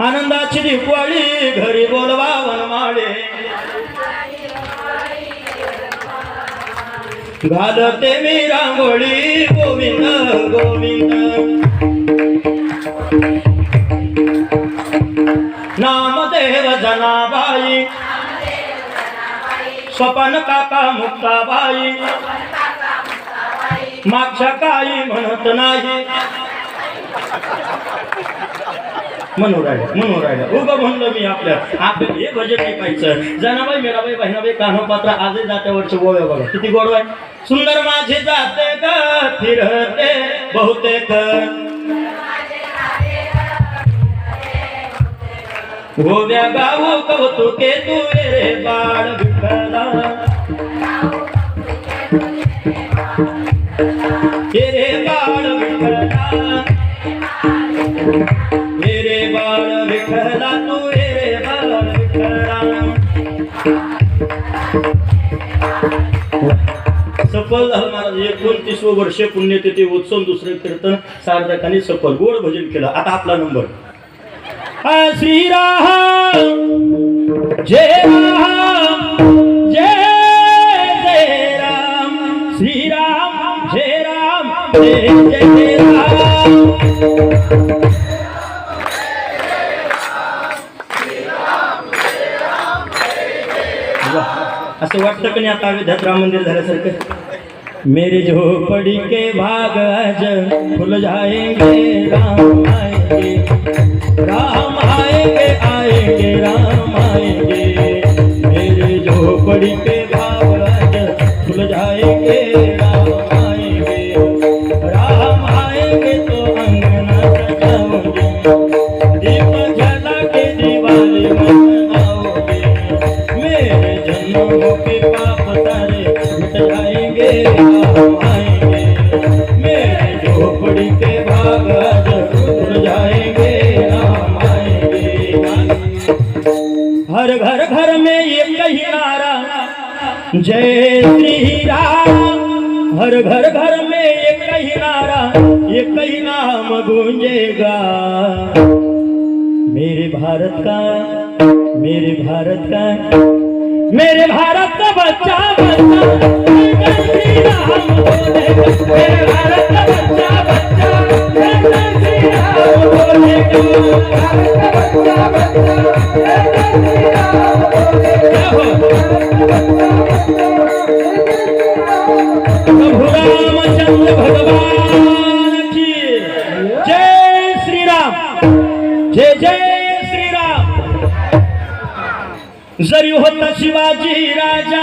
आनंदाची दिवाळी घरी बोलवा वनमाळे घालते मी रांगोळी गोविंद गोविंद. नामदेव जनाबाई. स्वपन काका मुक्ताबाई. मागच्या काही म्हणत नाही. म्हणून राहिलं म्हणून राहिलं. उभं म्हणलं मी आपल्या आपलं हे भजन ऐकायचं जनाबाई मेराबाई बहिणाबाई कान्होपात्र आजही जात्यावरचे गोव्या बघा. किती गोड सुंदर माझे जाते का फिरते बहुतेक. गोव्या गाव कौतुके तू रे बाळ विठ्ठला रे बाळ विठ्ठला सफल झालं महाराज एकोणतीस वर्ष पुण्यतिथी उत्सव दुसरे कीर्तन सार्थकाने सफल. गोड भजन केलं. आता आपला नंबर. श्रीराम जय राम जय जय राम. श्रीराम जय राम जय जय राम. असं वाटतं की नाही आता अयोध्यात राम मंदिर झाल्यासारखं? मेरे झोपड़ी के भाग आज फुल जाएंगे राम आएंगे राम आएंगे आएंगे राम आएंगे। हर घर घर में एक ही नारा एक ही नाम गूंजेगा मेरे भारत का मेरे भारत का मेरे भारत का भारत का बच्चा बच्चा रामचंद्र भगवान की। जय श्री राम जय जय श्री राम जरी होता शिवाजी राजा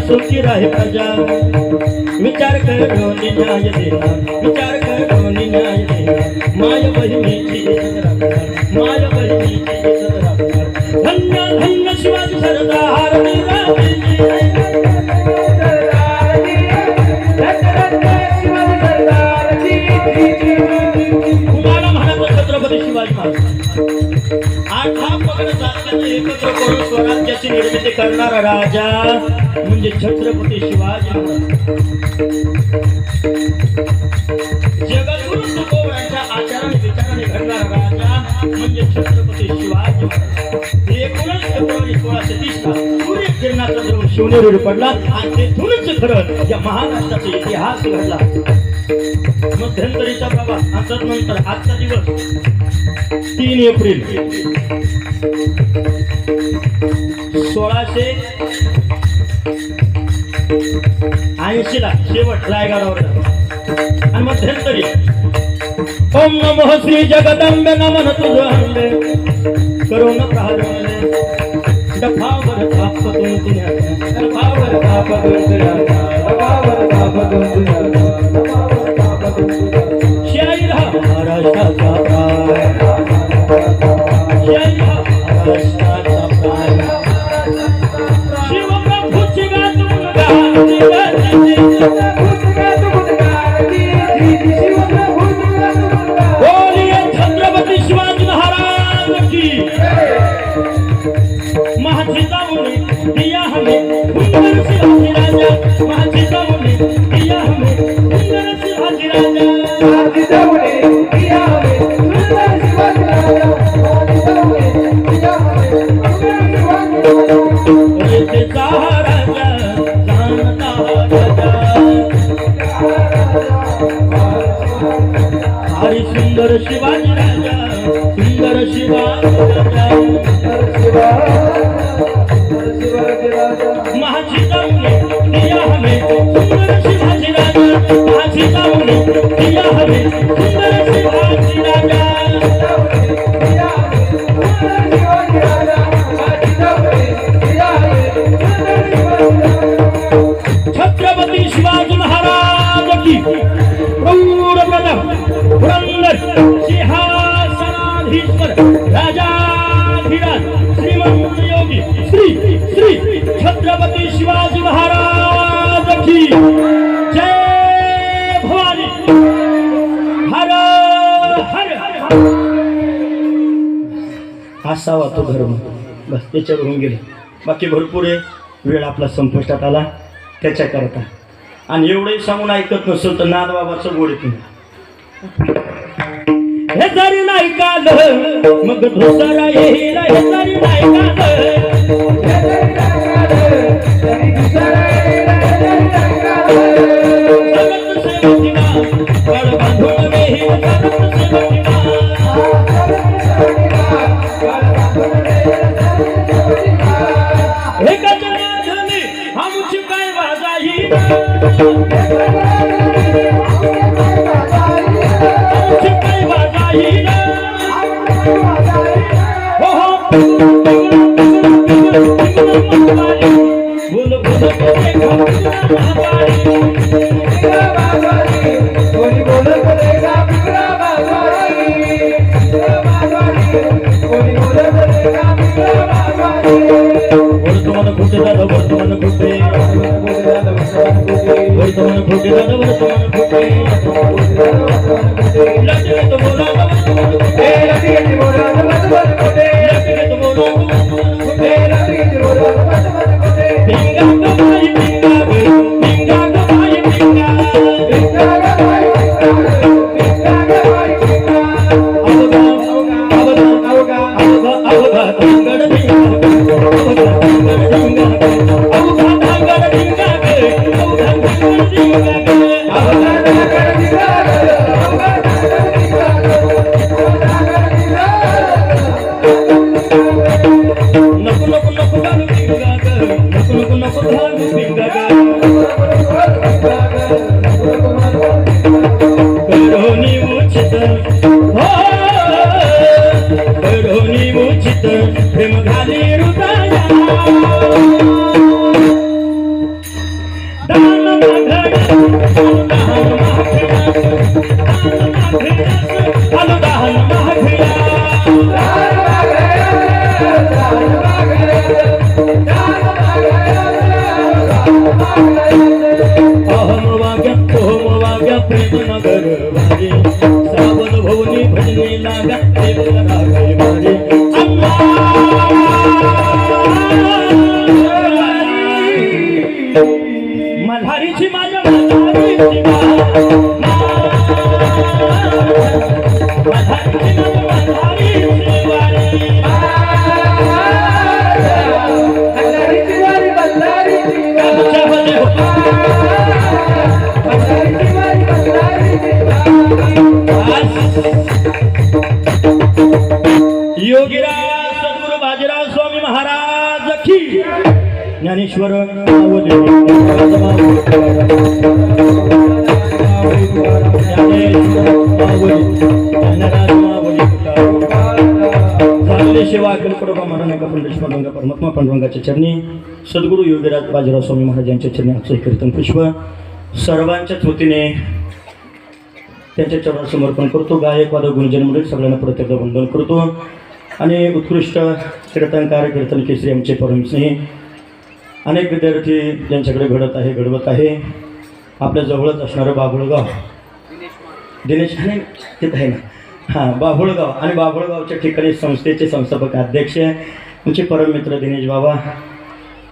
सुखी राही प्रजा। विचार करून न्याय देणार एकत्र करून स्वराज्याची निर्मिती करणारा राजा म्हणजे छत्रपती शिवाजी महाराज. जगद्गुरु शिवनेरीवर पडला आणि तेथूनच खरं या महाराष्ट्राचा इतिहास घडला. मध्यंतरीचा बाबा आता नंतर आजचा दिवस. तीन एप्रिल. सोळाशे ऐंशी ला शेवट रायगडावर. आणि मध्यंतरी ओम नमो श्री जगदंबे नमन तुझ अंबे. करून प्रारंभ डफावर ताप तुम डफावर ताप तुम डफावर ताप तुम तुझ्या डफावर महाराष्ट्राचा प्राण शाही राहा महाराष्ट्राचा प्राण शिवप्रभूची गाजून गाती बोलिए ओळखीचा हा राजा राजा सुंदर शिवाजी राजा सुंदर शिवाजी राजा माझी जाऊने दिया हमें सुंदर शिवाजी राजा माझी जाऊने दिया हमें सुंदर शिवाजी राजा श्री श्री छत्रपती शिवाजी महाराज की जय भवानी। हर हर असावा तो धर्म. बस त्याच्यावर होऊन गेलं. बाकी भरपूर आहे. वेळ आपला संपुष्टात आला. त्याच्याकरता आणि एवढंही सांगून ऐकत नसेल तर नाद बाबाचं गोड येते हे जरी नाही काल मग दुसरा येईल हे जरी नाही काल. बांधून Put it on the bottom of the கடமை प्रेम नगर भवनी भजने लागा देव रागे वारे मल्हारीची माझ्या मल्हारीची मल्हारीची ज्ञानेश्वर सेवा अखिल कडोबा परमात्मा पांडुरंगाच्या चरणी. सद्गुरू योगीराज बाजीराव स्वामी महाराज यांच्या चरणी अक्षय कीर्तन पुष्प. सर्वांच्याच वतीने त्यांच्या चरणात समर्पण करतो. गायक वादक गुणजन मंडळी सगळ्यांना परत एकदा वंदन करतो. आणि उत्कृष्ट कीर्तनकार कीर्तन केसरी आमचे परमस्नेही अनेक विद्यार्थी ज्यांच्याकडे घडत आहे घडवत आहे. आपल्या जवळच असणारं बाभुळगाव. दिनेश आणि तिथं आहे ना. हां बाभुळगाव आणि बाभुळगावच्या ठिकाणी संस्थेचे संस्थापक अध्यक्ष आमचे परममित्र दिनेश बाबा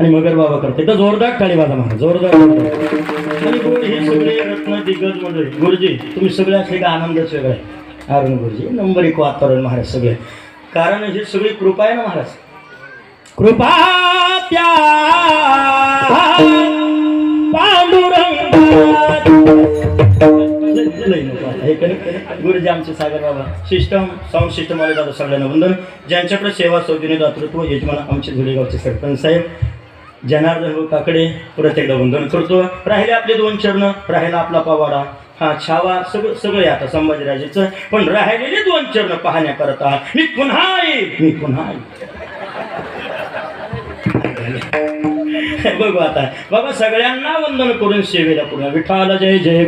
आणि मगर बाबा करते तर जोरदार टाळी बाबा म्हणा जोरदार आणि सगळे रत्न दिग्गज मंडळी. गुरुजी तुम्ही सगळे असले का आनंदच वेगळा आहे अरुण गुरुजी नंबर एक वातावरण महाराज सगळे. कारण ही सगळी कृपा आहे ना महाराज. कृपा! गुरुजी आमचे सागर बाबा सिस्टम साऊंड सिस्टम वाले दादा सगळ्यांना वंदन ज्यांच्याकडे सेवा सौजन्य दातृत्व यजमान आमचे धुळेगावचे सरपंच साहेब जनार्दन काकडे परत एकदा वंदन करतो राहिले आपले दोन चरण राहिला आपला पवाडा हा छावा सगळं सगळे आता संभाजीराजेचं पण राहिलेले दोन चरण पाहण्याकरता मी पुन्हा येईल मी पुन्हा बघू आता. बाबा सगळ्यांना वंदन करून सेवेला पुन्हा विठाला जय जय